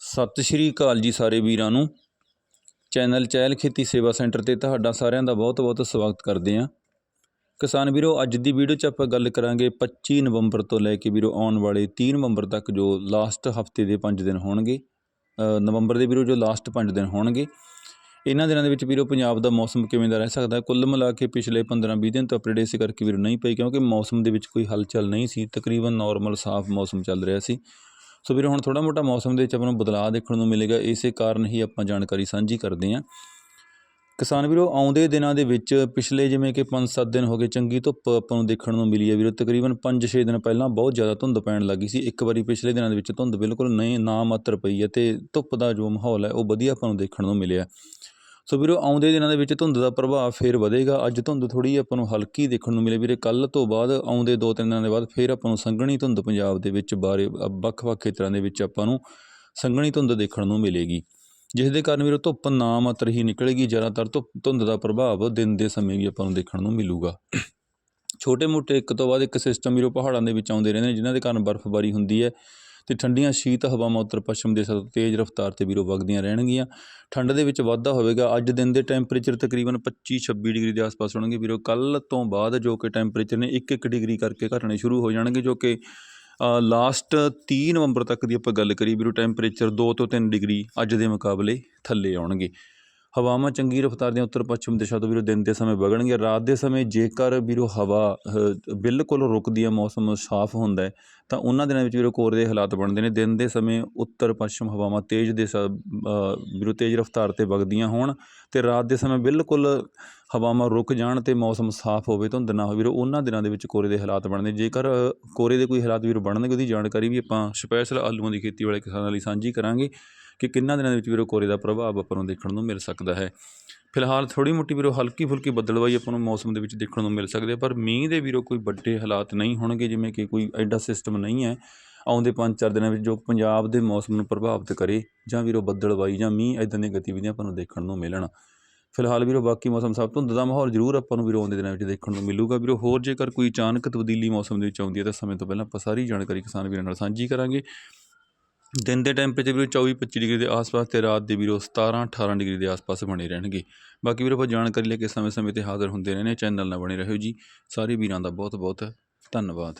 ਸਤਿ ਸ਼੍ਰੀ ਅਕਾਲ ਜੀ ਸਾਰੇ ਵੀਰਾਂ ਨੂੰ। ਚੈਨਲ ਚਹਿਲ ਖੇਤੀ ਸੇਵਾ ਸੈਂਟਰ ਤੇ ਤੁਹਾਡਾ ਸਾਰਿਆਂ ਦਾ ਬਹੁਤ-ਬਹੁਤ ਸਵਾਗਤ ਕਰਦੇ ਹਾਂ। ਕਿਸਾਨ ਵੀਰੋ, ਅੱਜ ਦੀ ਵੀਡੀਓ 'ਚ ਆਪਾਂ ਗੱਲ ਕਰਾਂਗੇ 25 ਨਵੰਬਰ ਤੋਂ ਲੈ ਕੇ ਵੀਰੋ ਆਉਣ ਵਾਲੇ 30 ਨਵੰਬਰ ਤੱਕ ਜੋ ਲਾਸਟ ਹਫ਼ਤੇ ਦੇ 5 ਦਿਨ ਹੋਣਗੇ। ਨਵੰਬਰ ਦੇ ਵੀਰੋ ਜੋ ਲਾਸਟ 5 ਦਿਨ ਹੋਣਗੇ। ਇਹਨਾਂ ਦਿਨਾਂ ਦੇ ਵਿੱਚ ਵੀਰੋ ਪੰਜਾਬ ਦਾ ਮੌਸਮ ਕਿਵੇਂ ਦਾ ਰਹਿ ਸਕਦਾ ਕੁੱਲ ਮਿਲਾ ਕੇ ਪਿਛਲੇ 15-20 ਦਿਨ ਤੋਂ ਅਪਡੇਟ ਇਸ ਕਰਕੇ ਵੀਰੋ ਨਹੀਂ ਪਈ ਕਿਉਂਕਿ ਮੌਸਮ ਦੇ ਵਿੱਚ ਕੋਈ ਹਲਚਲ ਨਹੀਂ ਸੀ। ਤਕਰੀਬਨ ਨਾਰਮਲ ਸਾਫ਼ ਮੌਸਮ ਚੱਲ ਰਿਹਾ ਸੀ। ਸੋ ਵੀਰੋ, ਹੁਣ ਥੋੜਾ ਮੋਟਾ ਮੌਸਮ ਦੇ ਵਿੱਚ ਆਪਾਂ ਨੂੰ ਬਦਲਾਅ ਦੇਖਣ ਨੂੰ ਮਿਲੇਗਾ, ਇਸੇ ਕਾਰਨ ਹੀ ਆਪਾਂ ਜਾਣਕਾਰੀ ਸਾਂਝੀ ਕਰਦੇ ਹਾਂ। ਕਿਸਾਨ ਵੀਰੋ, ਆਉਂਦੇ ਦਿਨਾਂ ਦੇ ਵਿੱਚ ਪਿਛਲੇ ਜਿਵੇਂ ਕਿ 5-7 ਦਿਨ ਹੋ ਗਏ, ਚੰਗੀ ਧੁੱਪ ਆਪਾਂ ਨੂੰ ਦੇਖਣ ਨੂੰ ਮਿਲੀ ਹੈ ਵੀਰੋ। ਤਕਰੀਬਨ 5-6 ਦਿਨ ਪਹਿਲਾਂ ਬਹੁਤ ਜ਼ਿਆਦਾ ਧੁੰਦ ਪੈਣ ਲੱਗੀ ਸੀ। ਇੱਕ ਵਾਰੀ ਪਿਛਲੇ ਦਿਨਾਂ ਦੇ ਵਿੱਚ ਧੁੰਦ ਬਿਲਕੁਲ ਨਹੀਂ, ਨਾ ਮਾਤਰ ਪਈ ਹੈ ਤੇ ਧੁੱਪ ਦਾ ਜੋ ਮਾਹੌਲ ਹੈ, ਉਹ ਵਧੀਆ ਆਪਾਂ ਨੂੰ ਦੇਖਣ ਨੂੰ ਮਿਲਿਆ। ਸੋ ਵੀਰੋ, ਆਉਂਦੇ ਦਿਨਾਂ ਦੇ ਵਿੱਚ ਧੁੰਦ ਦਾ ਪ੍ਰਭਾਵ ਫੇਰ ਵਧੇਗਾ। ਅੱਜ ਧੁੰਦ ਥੋੜੀ ਆਪਾਂ ਨੂੰ ਹਲਕੀ ਦੇਖਣ ਨੂੰ ਮਿਲੇ। ਵੀਰੇ ਕੱਲ ਤੋਂ ਬਾਅਦ ਆਉਂਦੇ ਦੋ ਤਿੰਨ ਦਿਨਾਂ ਦੇ ਬਾਅਦ ਫੇਰ ਆਪਾਂ ਨੂੰ ਸੰਘਣੀ ਧੁੰਦ ਪੰਜਾਬ ਦੇ ਵਿੱਚ ਬਾਰੇ ਵੱਖ-ਵੱਖ ਖੇਤਰਾਂ ਦੇ ਵਿੱਚ ਆਪਾਂ ਨੂੰ ਸੰਘਣੀ ਧੁੰਦ ਦੇਖਣ ਨੂੰ ਮਿਲੇਗੀ। ਜਿਸ ਦੇ ਕਾਰਨ ਵੀਰੋ, ਧੁੱਪ ਨਾ ਮਾਤਰ ਹੀ ਨਿਕਲੇਗੀ। ਜ਼ਿਆਦਾਤਰ ਧੁੱਪ, ਧੁੰਦ ਦਾ ਪ੍ਰਭਾਵ ਦਿਨ ਦੇ ਸਮੇਂ ਵੀ ਆਪਾਂ ਨੂੰ ਦੇਖਣ ਨੂੰ ਮਿਲੂਗਾ। ਛੋਟੇ-ਮੋਟੇ ਇੱਕ ਤੋਂ ਬਾਅਦ ਇੱਕ ਸਿਸਟਮ ਵੀਰੋ ਪਹਾੜਾਂ ਦੇ ਵਿੱਚ ਆਉਂਦੇ ਰਹਿੰਦੇ ਨੇ, ਜਿਨ੍ਹਾਂ ਦੇ ਕਾਰਨ ਬਰਫ਼ਬਾਰੀ ਹੁੰਦੀ ਹੈ। ਤੇ ਠੰਡੀਆਂ ਸ਼ੀਤ ਹਵਾਵਾਂ ਉੱਤਰ ਪੱਛਮ ਦੇ ਸਤੋਂ ਤੇਜ਼ ਰਫ਼ਤਾਰ ਤੇ ਵੀਰੋ ਵਗਦੀਆਂ ਰਹਿਣਗੀਆਂ। ਠੰਡ ਦੇ ਵਿੱਚ ਵਾਧਾ ਹੋਵੇਗਾ। ਅੱਜ ਦਿਨ ਦੇ ਟੈਂਪਰੇਚਰ ਤਕਰੀਬਨ 25-26 ਡਿਗਰੀ ਦੇ ਆਸ-ਪਾਸ ਹੋਣਗੇ। ਵੀਰੋ ਕੱਲ ਤੋਂ ਬਾਅਦ ਜੋ ਕਿ ਟੈਂਪਰੇਚਰ ਨੇ 1-1 ਡਿਗਰੀ ਕਰਕੇ ਘਟਣੇ ਸ਼ੁਰੂ ਹੋ ਜਾਣਗੇ, ਜੋ ਕਿ ਲਾਸਟ 30 ਨਵੰਬਰ ਤੱਕ ਦੀ ਆਪਾਂ ਗੱਲ ਕਰੀ ਵੀਰੋ, ਟੈਂਪਰੇਚਰ 2 ਤੋਂ 3 ਡਿਗਰੀ ਅੱਜ ਦੇ ਮੁਕਾਬਲੇ ਥੱਲੇ ਆਉਣਗੇ। ਹਵਾਵਾਂ ਚੰਗੀ ਰਫ਼ਤਾਰ ਦੀਆਂ ਉੱਤਰ ਪੱਛਮ ਦਿਸ਼ਾ ਤੋਂ ਵੀਰੋ ਦਿਨ ਦੇ ਸਮੇਂ ਵਗਣਗੀਆਂ ਰਾਤ ਦੇ ਸਮੇਂ ਜੇਕਰ ਵੀਰੋ ਹਵਾ ਬਿਲਕੁਲ ਰੁਕਦੀ ਹੈ ਮੌਸਮ ਸਾਫ਼ ਹੁੰਦਾ ਹੈ ਤਾਂ ਉਹਨਾਂ ਦਿਨਾਂ ਵਿੱਚ ਵੀਰੋ ਕੋਰ ਦੇ ਹਾਲਾਤ ਬਣਦੇ ਨੇ। ਦਿਨ ਦੇ ਸਮੇਂ ਉੱਤਰ ਪੱਛਮ ਹਵਾਵਾਂ ਤੇਜ਼ ਦੇ ਸ- ਵੀਰੋ ਤੇਜ਼ ਰਫ਼ਤਾਰ ਤੇ ਵਗਦੀਆਂ ਹੋਣ ਤੇ ਰਾਤ ਦੇ ਸਮੇਂ ਬਿਲਕੁਲ ਹਵਾਵਾਂ ਰੁਕ ਜਾਣ ਤੇ ਮੌਸਮ ਸਾਫ਼ ਹੋਵੇ ਧੁੰਦ ਨਾ ਹੋਵੇ। ਵੀਰੋ ਉਹਨਾਂ ਦਿਨਾਂ ਦੇ ਵਿੱਚ ਕੋਰੇ ਦੇ ਹਾਲਾਤ ਬਣਦੇ ਜੇਕਰ ਅ, ਕੋਰੇ ਦੇ ਕੋਈ ਹਾਲਾਤ ਵੀਰੋ ਬਣਨਗੇ ਉਹਦੀ ਜਾਣਕਾਰੀ ਵੀ ਆਪਾਂ ਸਪੈਸ਼ਲ ਆਲੂਆਂ ਦੀ ਖੇਤੀ ਵਾਲੇ ਕਿਸਾਨਾਂ ਲਈ ਸਾਂਝੀ ਕਰਾਂਗੇ। ਕਿ ਕਿੰਨਾ ਦਿਨਾਂ ਦੇ ਵਿੱਚ ਵੀਰੋ ਕੋਰੇ ਦਾ ਪ੍ਰਭਾਵ ਆਪਾਂ ਨੂੰ ਦੇਖਣ ਨੂੰ ਮਿਲ ਸਕਦਾ ਹੈ। ਫਿਲਹਾਲ ਥੋੜੀ ਮੋਟੀ ਵੀਰੋ ਹਲਕੀ ਫੁਲਕੀ ਬੱਦਲਵਾਈ ਆਪਾਂ ਨੂੰ ਮੌਸਮ ਦੇ ਵਿੱਚ ਦੇਖਣ ਨੂੰ ਮਿਲ ਸਕਦੀ ਹੈ, ਪਰ ਮੀਂਹ ਦੇ ਵੀਰੋ ਕੋਈ ਵੱਡੇ ਹਾਲਾਤ ਨਹੀਂ ਹੋਣਗੇ, ਜਿਵੇਂ ਕਿ ਕੋਈ ਐਡਾ ਸਿਸਟਮ ਨਹੀਂ ਹੈ। ਆਉਂਦੇ 5-4 ਦਿਨਾਂ ਵਿੱਚ ਜੋ ਪੰਜਾਬ ਦੇ ਮੌਸਮ ਨੂੰ ਪ੍ਰਭਾਵਿਤ ਕਰੇ, ਜਾਂ ਵੀਰੋ ਬੱਦਲਵਾਈ ਜਾਂ ਮੀਂਹ ਇਦਾਂ ਦੀਆਂ ਗਤੀਵਿਧੀਆਂ ਆਪਾਂ ਨੂੰ ਦੇਖਣ ਨੂੰ ਮਿਲਣ। ਫਿਲਹਾਲ ਵੀਰੋ ਬਾਕੀ ਮੌਸਮ ਸਭ ਧੁੰਦ ਦਾ ਮਾਹੌਲ ਜ਼ਰੂਰ ਆਪਾਂ ਨੂੰ ਵੀਰੋ ਆਉਂਦੇ ਦਿਨਾਂ ਵਿੱਚ ਦੇਖਣ ਨੂੰ ਮਿਲੂਗਾ। ਵੀਰੋ ਹੋਰ ਜੇਕਰ ਕੋਈ ਅਚਾਨਕ ਤਬਦੀਲੀ ਮੌਸਮ ਦੇ ਵਿੱਚ ਆਉਂਦੀ ਹੈ, ਤਾਂ ਸਮੇਂ ਤੋਂ ਪਹਿਲਾਂ ਆਪਾਂ ਸਾਰੀ ਜਾਣਕਾਰੀ ਕਿਸਾਨ ਵੀਰਾਂ ਨਾਲ ਸਾਂਝੀ ਕਰਾਂਗੇ। ਦਿਨ ਦੇ ਟੈਂਪਰੇਚਰ ਵੀਰੋ 24-25 ਡਿਗਰੀ ਦੇ ਆਸ-ਪਾਸ ਅਤੇ ਰਾਤ ਦੇ ਵੀਰੋ 17-18 ਡਿਗਰੀ ਦੇ ਆਸ-ਪਾਸ ਬਣੇ ਰਹਿਣਗੇ। ਬਾਕੀ ਵੀਰੋ ਆਪਾਂ ਜਾਣਕਾਰੀ ਲੈ ਕੇ ਸਮੇਂ-ਸਮੇਂ ਤੇ ਹਾਜ਼ਰ ਹੁੰਦੇ ਰਹਿੰਦੇ ਚੈਨਲ ਨਾਲ ਬਣੇ ਰਹੋ ਜੀ। ਸਾਰੇ ਵੀਰਾਂ ਦਾ ਬਹੁਤ-ਬਹੁਤ ਧੰਨਵਾਦ।